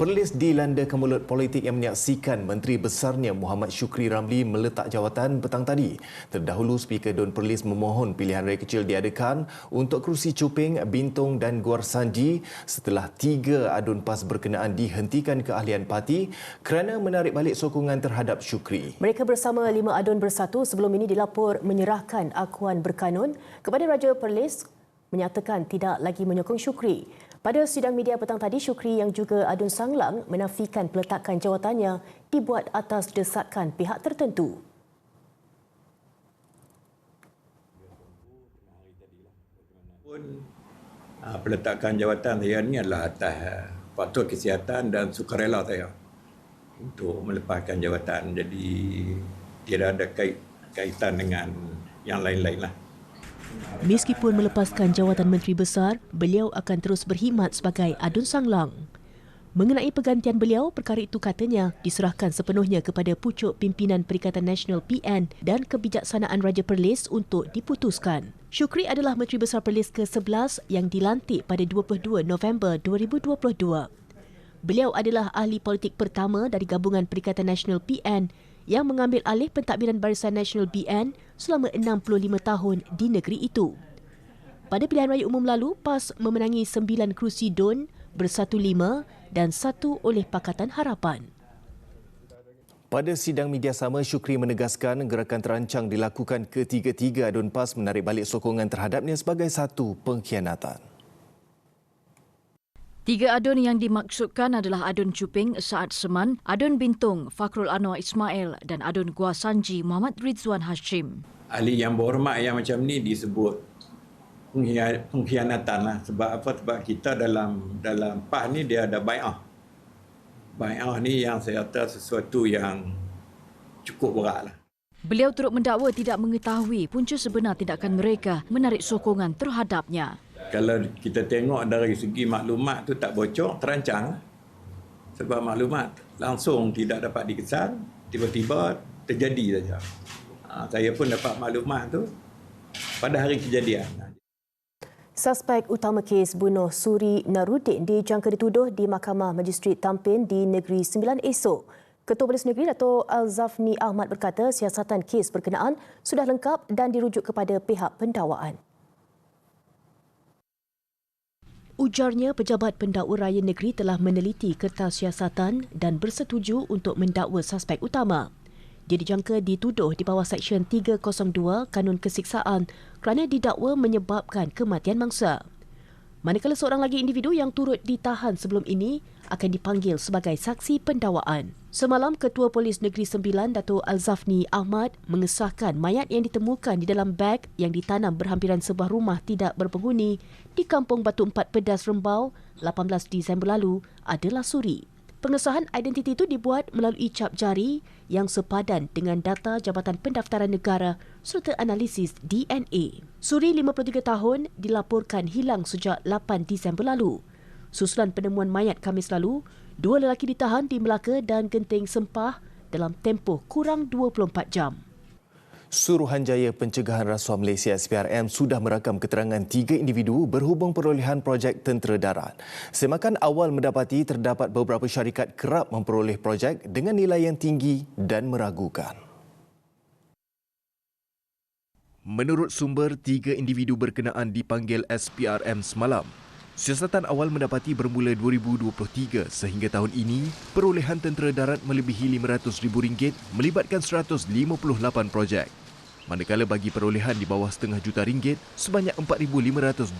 Perlis dilanda kemulut politik yang menyaksikan Menteri Besarnya Muhammad Syukri Ramli meletak jawatan petang tadi. Terdahulu Speaker Don Perlis memohon pilihan raya kecil diadakan untuk kerusi Cuping, Bintong dan Guar Sanji setelah tiga adun PAS berkenaan dihentikan keahlian parti kerana menarik balik sokongan terhadap Syukri. Mereka bersama lima adun bersatu sebelum ini dilapor menyerahkan akuan berkanun kepada Raja Perlis menyatakan tidak lagi menyokong Syukri. Pada sidang media petang tadi, Syukri yang juga adun sanglang menafikan peletakan jawatannya dibuat atas desakan pihak tertentu. Ah, peletakan jawatan saya ini adalah atas ah, faktor kesihatan dan sukarela saya untuk melepaskan jawatan. Jadi tidak ada kait, kaitan dengan yang lain-lain lah. Meskipun melepaskan jawatan Menteri Besar, beliau akan terus berkhidmat sebagai adun sanglang. Mengenai pergantian beliau, perkara itu katanya diserahkan sepenuhnya kepada pucuk pimpinan Perikatan Nasional PN dan Kebijaksanaan Raja Perlis untuk diputuskan. Syukri adalah Menteri Besar Perlis ke-11 yang dilantik pada 22 November 2022. Beliau adalah ahli politik pertama dari gabungan Perikatan Nasional PN yang mengambil alih pentadbiran Barisan Nasional BN selama 65 tahun di negeri itu. Pada pilihan raya umum lalu, PAS memenangi 9 kerusi DUN bersatu lima dan satu oleh Pakatan Harapan. Pada sidang media sama, Syukri menegaskan gerakan terancang dilakukan ketiga-tiga adun PAS menarik balik sokongan terhadapnya sebagai satu pengkhianatan. Tiga adun yang dimaksudkan adalah Adun Cuping Saad Seman, Adun Bintung Fakrul Anwar Ismail dan Adun Gua Sanji Muhammad Rizwan Hashim. Ahli yang berhormat yang macam ni disebut pengkhianatan lah. Sebab apa? Sebab kita dalam dalam PAH ni dia ada bai'ah. Bai'ah ni yang saya kata sesuatu yang cukup berat lah. Beliau turut mendakwa tidak mengetahui punca sebenar tindakan mereka menarik sokongan terhadapnya kalau kita tengok dari segi maklumat tu tak bocor, terancang. Sebab maklumat langsung tidak dapat dikesan, tiba-tiba terjadi saja. Ha, saya pun dapat maklumat tu pada hari kejadian. Suspek utama kes bunuh Suri Narudin dijangka dituduh di Mahkamah Magistrat Tampin di Negeri Sembilan esok. Ketua Polis Negeri Dato' Al-Zafni Ahmad berkata siasatan kes berkenaan sudah lengkap dan dirujuk kepada pihak pendakwaan. Ujarnya pejabat pendakwa raya negeri telah meneliti kertas siasatan dan bersetuju untuk mendakwa suspek utama. Dia dijangka dituduh di bawah Seksyen 302 Kanun Kesiksaan kerana didakwa menyebabkan kematian mangsa. Manakala seorang lagi individu yang turut ditahan sebelum ini akan dipanggil sebagai saksi pendakwaan. Semalam, Ketua Polis Negeri Sembilan, Dato' Al-Zafni Ahmad mengesahkan mayat yang ditemukan di dalam beg yang ditanam berhampiran sebuah rumah tidak berpenghuni di Kampung Batu Empat Pedas Rembau 18 Disember lalu adalah suri. Pengesahan identiti itu dibuat melalui cap jari yang sepadan dengan data Jabatan Pendaftaran Negara serta analisis DNA. Suri 53 tahun dilaporkan hilang sejak 8 Disember lalu. Susulan penemuan mayat Kamis lalu, dua lelaki ditahan di Melaka dan Genting Sempah dalam tempoh kurang 24 jam. Suruhanjaya Pencegahan Rasuah Malaysia SPRM sudah merakam keterangan tiga individu berhubung perolehan projek Tentera Darat. Semakan awal mendapati terdapat beberapa syarikat kerap memperoleh projek dengan nilai yang tinggi dan meragukan. Menurut sumber, tiga individu berkenaan dipanggil SPRM semalam. Siasatan awal mendapati bermula 2023 sehingga tahun ini, perolehan tentera darat melebihi RM500,000 melibatkan 158 projek manakala bagi perolehan di bawah setengah juta ringgit sebanyak 4,521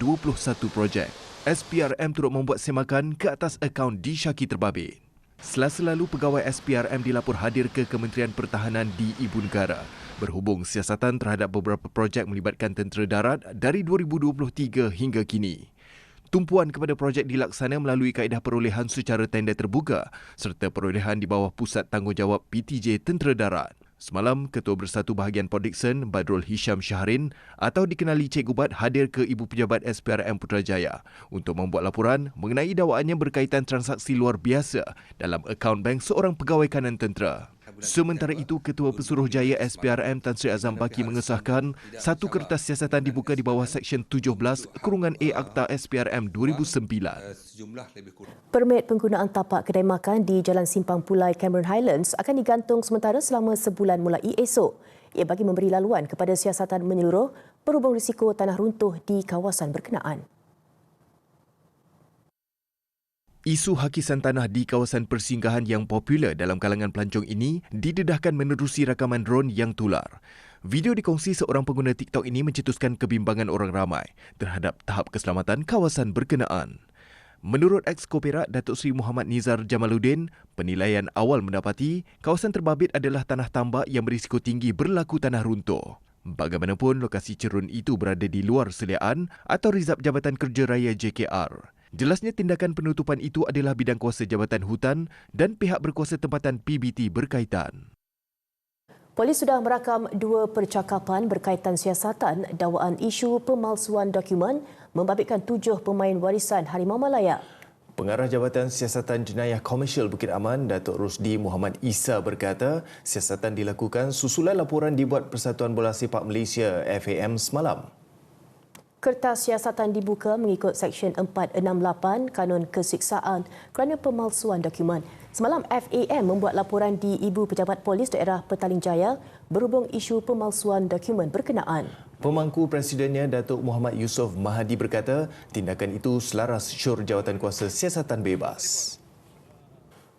projek. SPRM turut membuat semakan ke atas akaun di Syaki terbabit. Selasa lalu, pegawai SPRM dilapor hadir ke Kementerian Pertahanan di Ibu Negara berhubung siasatan terhadap beberapa projek melibatkan tentera darat dari 2023 hingga kini. Tumpuan kepada projek dilaksana melalui kaedah perolehan secara tender terbuka serta perolehan di bawah Pusat Tanggungjawab PTJ Tentera Darat. Semalam, Ketua Bersatu Bahagian Port Dickson, Badrul Hisham Syahrin atau dikenali Cik Gubat hadir ke Ibu Pejabat SPRM Putrajaya untuk membuat laporan mengenai dakwaannya berkaitan transaksi luar biasa dalam akaun bank seorang pegawai kanan tentera. Sementara itu, Ketua Pesuruhjaya SPRM Tan Sri Azam Baki mengesahkan satu kertas siasatan dibuka di bawah Seksyen 17 Kurungan A Akta SPRM 2009. Permit penggunaan tapak kedai makan di Jalan Simpang Pulai Cameron Highlands akan digantung sementara selama sebulan mulai esok. Ia bagi memberi laluan kepada siasatan menyeluruh berhubung risiko tanah runtuh di kawasan berkenaan. Isu hakisan tanah di kawasan persinggahan yang popular dalam kalangan pelancong ini didedahkan menerusi rakaman drone yang tular. Video dikongsi seorang pengguna TikTok ini mencetuskan kebimbangan orang ramai terhadap tahap keselamatan kawasan berkenaan. Menurut ex-Koperak Datuk Seri Muhammad Nizar Jamaluddin, penilaian awal mendapati kawasan terbabit adalah tanah tambak yang berisiko tinggi berlaku tanah runtuh. Bagaimanapun, lokasi cerun itu berada di luar seliaan atau rizab Jabatan Kerja Raya JKR. Jelasnya tindakan penutupan itu adalah bidang kuasa Jabatan Hutan dan pihak berkuasa tempatan PBT berkaitan. Polis sudah merakam dua percakapan berkaitan siasatan dakwaan isu pemalsuan dokumen membabitkan tujuh pemain warisan Harimau Malaya. Pengarah Jabatan Siasatan Jenayah Komersial Bukit Aman, Datuk Rusdi Muhammad Isa berkata, siasatan dilakukan susulan laporan dibuat Persatuan Bola Sepak Malaysia FAM semalam. Kertas siasatan dibuka mengikut Seksyen 468 Kanun Kesiksaan kerana pemalsuan dokumen. Semalam FAM membuat laporan di Ibu Pejabat Polis Daerah Petaling Jaya berhubung isu pemalsuan dokumen berkenaan. Pemangku Presidennya Datuk Muhammad Yusof Mahadi berkata tindakan itu selaras syur jawatan kuasa siasatan bebas.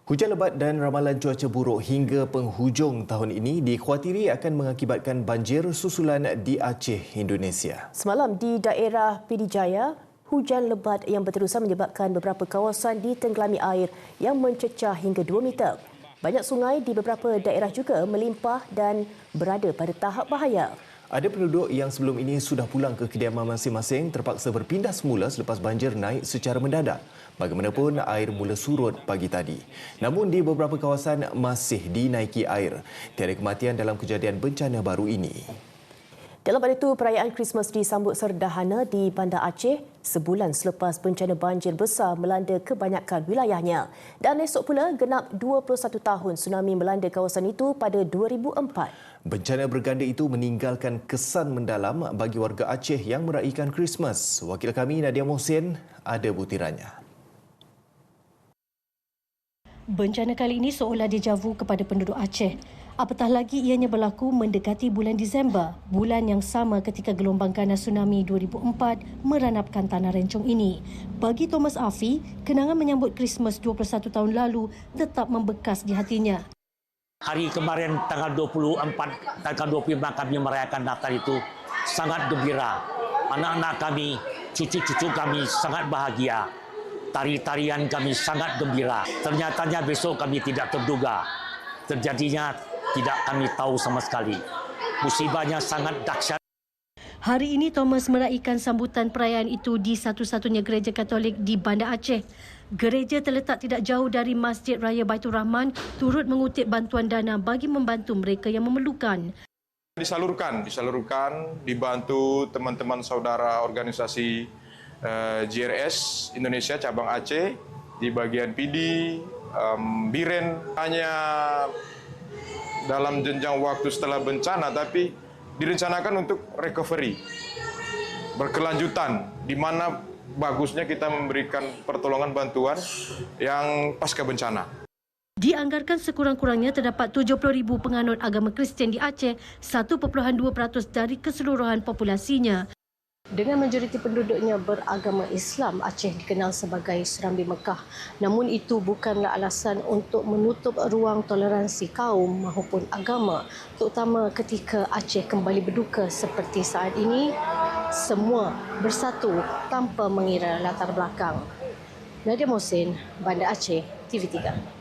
Hujan lebat dan ramalan cuaca buruk hingga penghujung tahun ini dikhawatiri akan mengakibatkan banjir susulan di Aceh, Indonesia. Semalam di daerah Pidijaya, hujan lebat yang berterusan menyebabkan beberapa kawasan ditenggelami air yang mencecah hingga 2 meter. Banyak sungai di beberapa daerah juga melimpah dan berada pada tahap bahaya. Ada penduduk yang sebelum ini sudah pulang ke kediaman masing-masing terpaksa berpindah semula selepas banjir naik secara mendadak. Bagaimanapun, air mula surut pagi tadi. Namun di beberapa kawasan masih dinaiki air. Tiada kematian dalam kejadian bencana baru ini. Dalam pada itu, perayaan Christmas disambut serdahana di Bandar Aceh sebulan selepas bencana banjir besar melanda kebanyakan wilayahnya. Dan esok pula genap 21 tahun tsunami melanda kawasan itu pada 2004. Bencana berganda itu meninggalkan kesan mendalam bagi warga Aceh yang meraihkan Christmas. Wakil kami Nadia Mohsin ada butirannya. Bencana kali ini seolah dejavu kepada penduduk Aceh. Apatah lagi ianya berlaku mendekati bulan Disember, bulan yang sama ketika gelombang ganas tsunami 2004 meranapkan tanah rencong ini. Bagi Thomas Afi, kenangan menyambut Christmas 21 tahun lalu tetap membekas di hatinya. Hari kemarin tanggal 24, tanggal 25 kami merayakan Natal itu sangat gembira. Anak-anak kami, cucu-cucu kami sangat bahagia. Tari-tarian kami sangat gembira. Ternyatanya besok kami tidak terduga. Terjadinya tidak kami tahu sama sekali. Musibahnya sangat dahsyat. Hari ini Thomas meraihkan sambutan perayaan itu di satu-satunya gereja Katolik di Bandar Aceh. Gereja terletak tidak jauh dari Masjid Raya Baitul Rahman turut mengutip bantuan dana bagi membantu mereka yang memerlukan. Disalurkan, disalurkan, dibantu teman-teman saudara organisasi uh, eh, GRS Indonesia cabang Aceh di bagian PD, um, Biren hanya dalam jenjang waktu setelah bencana tapi direncanakan untuk recovery berkelanjutan di mana bagusnya kita memberikan pertolongan bantuan yang pasca bencana. Dianggarkan sekurang-kurangnya terdapat 70,000 penganut agama Kristian di Aceh, 1.2% dari keseluruhan populasinya. Dengan majoriti penduduknya beragama Islam, Aceh dikenal sebagai Serambi Mekah. Namun itu bukanlah alasan untuk menutup ruang toleransi kaum maupun agama, terutama ketika Aceh kembali berduka seperti saat ini, semua bersatu tanpa mengira latar belakang. Nadia Mohsin, Bandar Aceh, TV3.